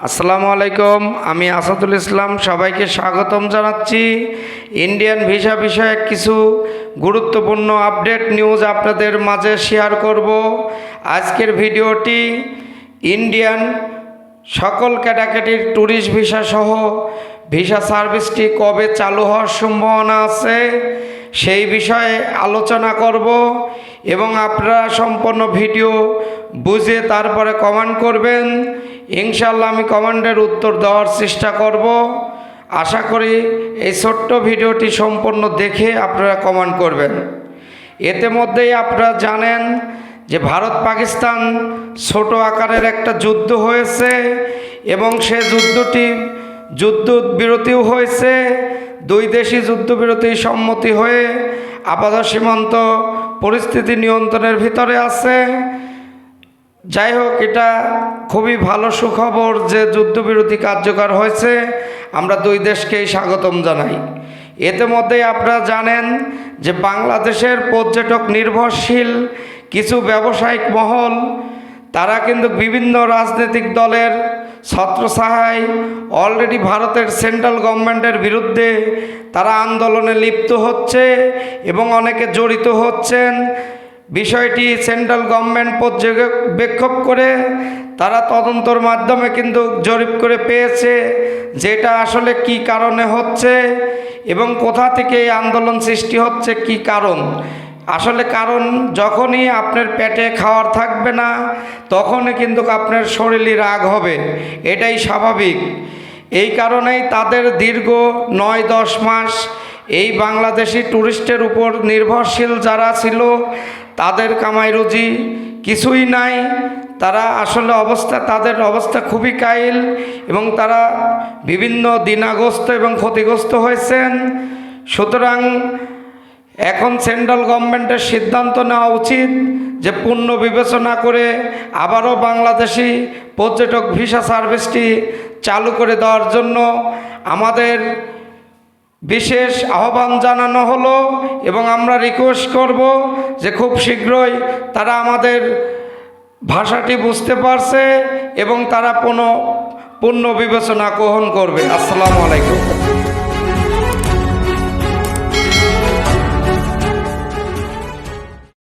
আসসালামু আলাইকুম, আমি আসাদুল ইসলাম, সবাইকে স্বাগতম জানাচ্ছি। ইন্ডিয়ান ভিসা বিষয়ক কিছু গুরুত্বপূর্ণ আপডেট নিউজ আপনাদের মাঝে শেয়ার করব। আজকের ভিডিওটি ইন্ডিয়ান সকল ক্যাটাগরির ট্যুরিস্ট ভিসা সহ ভিসা সার্ভিসটি কবে চালু হওয়ার সম্ভাবনা আছে সেই বিষয়ে আলোচনা করব এবং আপনারা সম্পূর্ণ ভিডিও বুঝে তারপরে কমেন্ট করবেন। ইনশাল্লাহ আমি কমেন্টের উত্তর দেওয়ার চেষ্টা করব। আশা করি এই ছোট্ট ভিডিওটি সম্পূর্ণ দেখে আপনারা কমেন্ট করবেন। এতে মধ্যেই আপনারা জানেন যে ভারত পাকিস্তান ছোট আকারের একটা যুদ্ধ হয়েছে এবং সে যুদ্ধটি যুদ্ধ বিরতিও হয়েছে। দুই দেশই যুদ্ধবিরতি সম্মতি হয়ে আপাতত সীমান্ত পরিস্থিতি নিয়ন্ত্রণের ভিতরে আছে। যাই হোক, এটা খুবই ভালো সুখবর যে যুদ্ধবিরতি কার্যকর হয়েছে। আমরা দুই দেশকেই স্বাগতম জানাই। এতে মধ্যেই আপনারা জানেন যে বাংলাদেশের পর্যটক নির্ভরশীল, কিছু ব্যবসায়িক মহল, তারা কিন্তু বিভিন্ন রাজনৈতিক দলের ছত্রছায়ায় অলরেডি ভারতের সেন্ট্রাল গভর্নমেন্টের বিরুদ্ধে তারা আন্দোলনে লিপ্ত হচ্ছে এবং অনেকে জড়িত হচ্ছেন। বিষয়টি সেন্ট্রাল গভর্নমেন্ট পর্যবেক্ষক করে তারা তদন্তর মাধ্যমে কিন্তু জরিপ করে পেয়েছে যেটা আসলে কি কারণে হচ্ছে এবং কোথা থেকে এই আন্দোলন সৃষ্টি হচ্ছে, কি কারণ? আসলে কারণ যখনই আপনার পেটে খাওয়ার থাকবে না, তখনই কিন্তু আপনার শরীরে রাগ হবে, এটাই স্বাভাবিক। এই কারণেই তাদের দীর্ঘ নয় দশ মাস এই বাংলাদেশি ট্যুরিস্টের উপর নির্ভরশীল যারা ছিল, তাদের কামাই রুজি কিছুই নাই। তারা আসলে অবস্থা, তাদের অবস্থা খুবই কাইল এবং তারা বিভিন্ন দিনাগ্রস্ত এবং ক্ষতিগ্রস্ত হয়েছেন। সুতরাং এখন সেন্ট্রাল গভর্নমেন্টের সিদ্ধান্ত নেওয়া উচিত যে পূর্ণ বিবেচনা করে আবারও বাংলাদেশি পর্যটক ভিসা সার্ভিসটি চালু করে দেওয়ার জন্য আমাদের বিশেষ আহ্বান জানানো হলো এবং আমরা রিকোয়েস্ট করব যে খুব শীঘ্রই তারা আমাদের ভাষাটি বুঝতে পারছে এবং তারা কোনো পূর্ণ বিবেচনা গ্রহণ করবে। আসসালামু আলাইকুম।